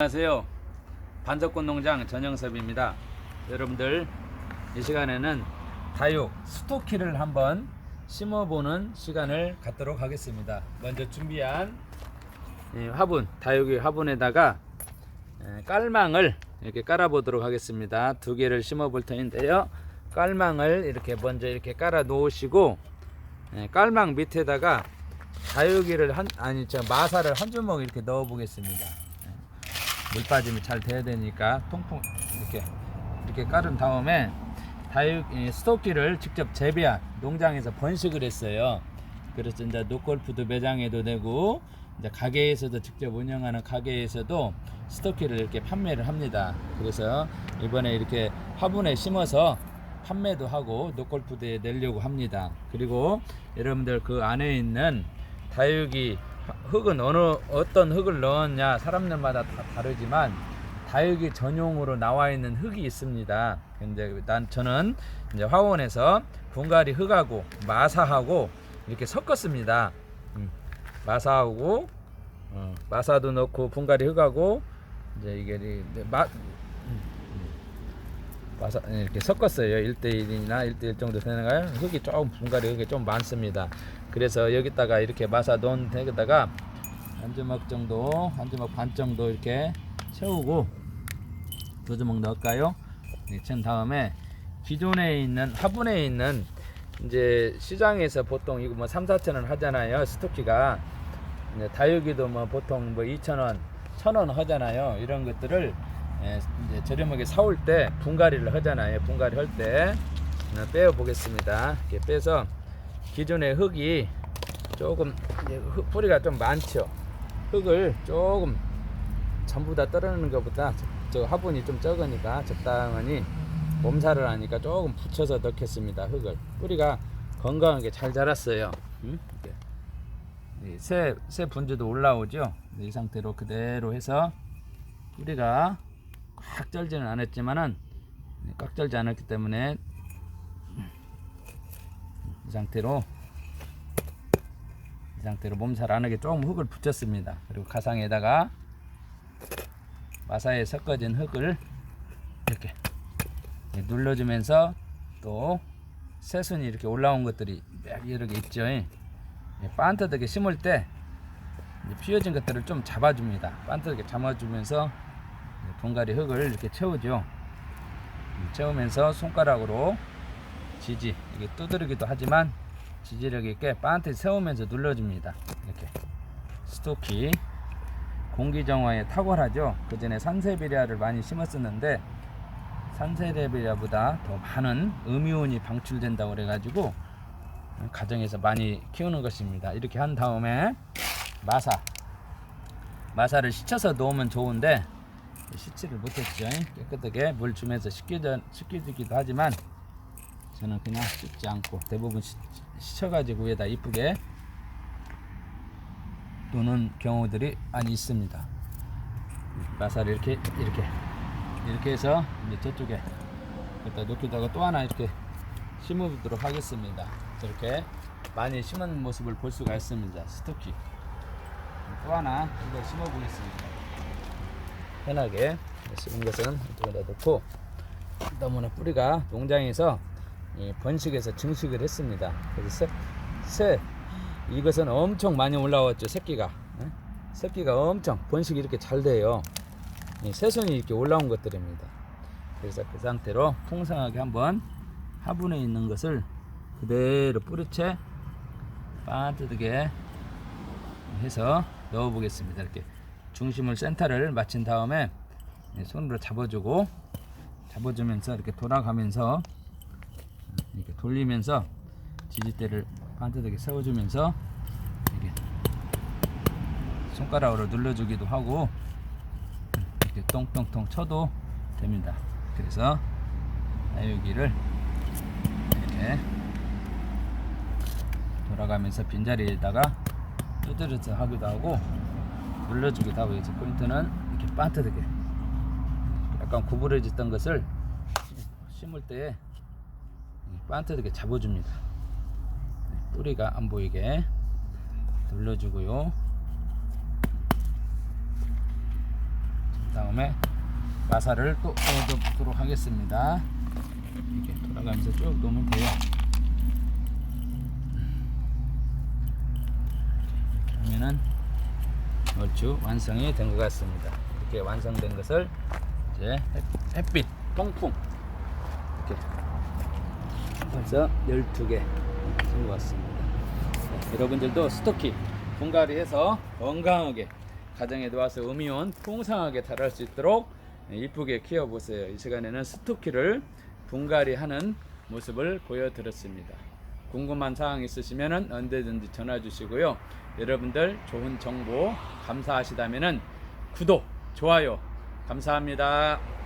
안녕하세요. 반석꽃 농장 전영섭입니다. 여러분들 이 시간에는 다육 스토키를 한번 심어보는 시간을 갖도록 하겠습니다. 먼저 준비한 이 화분, 다육이 화분에다가 에, 깔망을 이렇게 깔아보도록 하겠습니다. 두 개를 심어볼 터인데요. 깔망을 이렇게 먼저 이렇게 깔아 놓으시고 에, 깔망 밑에다가 다육이를 한 아니 저 마사를 한 주먹 이렇게 넣어 보겠습니다. 물 빠짐이 잘 돼야 되니까 통풍 이렇게 이렇게 깔은 다음에 다육 이 스토키를 직접 재배한 농장에서 번식을 했어요. 그래서 이제 노골푸드 매장에도 되고 이제 가게에서도 직접 운영하는 가게에서도 스토키를 이렇게 판매를 합니다. 그래서 이번에 이렇게 화분에 심어서 판매도 하고 노골푸드에 내려고 합니다. 그리고 여러분들 그 안에 있는 다육이 흙은 어느 어떤 흙을 넣었냐 사람들마다 다 다르지만 다육이 전용으로 나와 있는 흙이 있습니다. 근데 난 저는 이제 화원에서 분갈이 흙하고 마사하고 이렇게 섞었습니다. 음, 마사하고 어, 마사도 넣고 분갈이 흙하고 이제 이게 이제 마 음, 음. 마사 이렇게 섞었어요. 1대1이나 1대1 정도 되는가요? 흙이 조금 분갈이 흙이 좀 많습니다. 그래서 여기다가 이렇게 마사 놓은 데다가 한 주먹 정도, 한 주먹 반 정도 이렇게 채우고 두 주먹 넣을까요? 네, 채운 다음에 기존에 있는 화분에 있는 이제 시장에서 보통 이거 뭐 3, 4천 원 하잖아요. 스토키가 이제 다육이도 뭐 보통 뭐 2천 원, 1천 원 하잖아요. 이런 것들을 예, 이제 저렴하게 사올 때 분갈이를 하잖아요. 분갈이 할 때 빼어 보겠습니다. 이렇게 빼서 기존의 흙이 조금 흙, 뿌리가 좀 많죠. 흙을 조금 전부 다 떨어내는 것보다 저, 저 화분이 좀 적으니까 적당하니 몸살을 하니까 조금 붙여서 넣겠습니다. 흙을 뿌리가 건강하게 잘 자랐어요. 음? 새, 새 분주도 올라오죠. 네, 이 상태로 그대로 해서 뿌리가 꽉 쩔지는 않았지만은 네, 꽉 쩔지 않았기 때문에 이 상태로 이 상태로 몸살 안 하게 조금 흙을 붙였습니다. 그리고 가상에다가 마사에 섞어진 흙을 이렇게 눌러주면서 또 새순이 이렇게 올라온 것들이 개 있죠. 반듯하게 심을 때 피어진 것들을 좀 잡아줍니다. 반듯하게 잡아주면서 분갈이 흙을 이렇게 채우죠. 채우면서 손가락으로 지지 이게 두드리기도 하지만 지지력 있게 반듯 세우면서 눌러줍니다. 이렇게 스토키 공기 정화에 탁월하죠. 그 전에 산세비리아를 많이 심었었는데 산세비리아보다 더 많은 음이온이 방출된다고 그래가지고 가정에서 많이 키우는 것입니다. 이렇게 한 다음에 마사 마사를 씻혀서 놓으면 좋은데 씻지를 못했죠. 깨끗하게 물 주면서 씻기기도 하지만 저는 그냥 씻지 않고 대부분 씻, 씻어가지고 위에다 이쁘게 놓는 경우들이 많이 있습니다. 마사를 이렇게 이렇게 이렇게 해서 이제 저쪽에 갖다 놓기다가 또 하나 이렇게 심어보도록 하겠습니다. 저렇게 많이 심은 모습을 볼 수가 있습니다. 스토키 또 하나 이거 심어보겠습니다. 편하게 심은 것은 이쪽에다 놓고 너무나 뿌리가 농장에서 이 번식에서 증식을 했습니다. 그래서 새, 새 이것은 엄청 많이 올라왔죠 새끼가 예? 새끼가 엄청 번식이 이렇게 잘 돼요. 이 새순이 이렇게 올라온 것들입니다. 그래서 그 상태로 풍성하게 한번 화분에 있는 것을 그대로 뿌리채 빠뜨게 해서 넣어 보겠습니다. 이렇게 중심을 센터를 맞춘 다음에 손으로 잡아주고 잡아주면서 이렇게 돌아가면서 이렇게 돌리면서 지지대를 반듯하게 세워주면서 이렇게 손가락으로 눌러주기도 하고 이렇게 똥똥똥 쳐도 됩니다. 그래서 여기를 이렇게 돌아가면서 빈자리에다가 두드려서 하기도 하고 눌러주기도 하고 이제 포인트는 이렇게 반듯하게 약간 구부러졌던 것을 심을 때 반듯하게 잡아줍니다. 뿌리가 안 보이게 눌러주고요. 다음에 마사를 또 넣어보도록 하겠습니다. 이렇게 돌아가면서 쭉 놓으면 돼요. 그러면은 얼추 완성이 된 것 같습니다. 이렇게 완성된 것을 이제 햇- 햇빛 통풍 이렇게 벌써 12개 쓴것 같습니다. 네, 여러분들도 스토키 분갈이 해서 건강하게 가정에 들어와서 음이온 풍성하게 자랄 수 있도록 이쁘게 키워보세요. 이 시간에는 스토키를 분갈이 하는 모습을 보여드렸습니다. 궁금한 사항 있으시면 언제든지 전화 주시고요. 여러분들 좋은 정보 감사하시다면 구독, 좋아요 감사합니다.